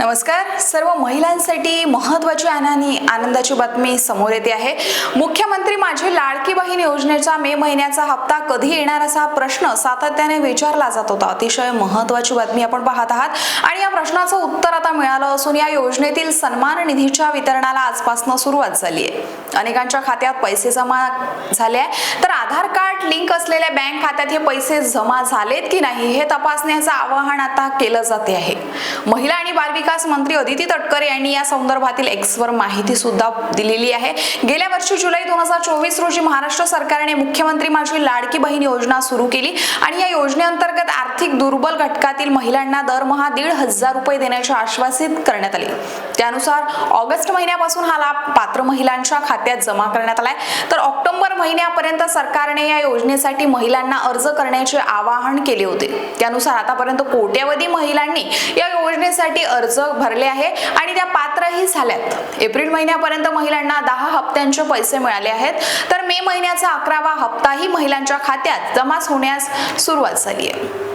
नमस्कार. सर्व महिलांसाठी महत्वाची आणि आनंदाची बातमी समोर येते आहे. मुख्यमंत्री माझी लाडकी बहीण योजनेचा मे महिन्याचा हप्ता कधी येणार असा प्रश्न सातत्याने विचारला जात होता. अतिशय महत्वाची बातमी आपण पाहत आहात. आणि या प्रश्नाचं उत्तर आता मिळालं असून या योजनेतील सन्मान निधीच्या वितरणाला आजपासून सुरुवात झाली आहे अनेकांच्या खात्यात पैसे जमा झाले आहे. तर आधार कार्ड लिंक असलेल्या बँक खात्यात हे पैसे जमा झालेत की नाही हे तपासण्याचं आवाहन आता केलं जाते आहे. महिला आणि बालविकास मंत्री अदिती तटकरे यांनी या संदर्भातील एक्सवर माहिती सुद्धा दिलेली आहे. गेल्या वर्षी जुलै दोन हजार चोवीस रोजी महाराष्ट्र सरकारने मुख्यमंत्री माझी लाडकी बहीण योजना सुरू केली आणि या योजनेअंतर्गत आर्थिक दुर्बल घटकातील महिलांना दरमहा दीड हजार रुपये देण्याचे आश्वासित करण्यात आले. त्यानुसार ऑगस्ट महिन्यापासून हा लाभ पात्र महिलांच्या खात्यात खात्यात जमा करण्यात आलाय. तर ऑक्टोबर महिन्यापर्यंत सरकारने या योजनेसाठी महिलांना अर्ज करण्याचे आवाहन केले होते. त्यानुसार आतापर्यंत कोट्यवधी महिलांनी या योजनेसाठी अर्ज भरले आहे आणि त्या पात्रही झाल्यात. एप्रिल महिन्यापर्यंत महिलांना दहा हप्त्यांचे पैसे मिळाले आहेत. तर मे महिन्याचा अकरावा हप्ताही महिलांच्या खात्यात जमा होण्यास सुरुवात झाली आहे.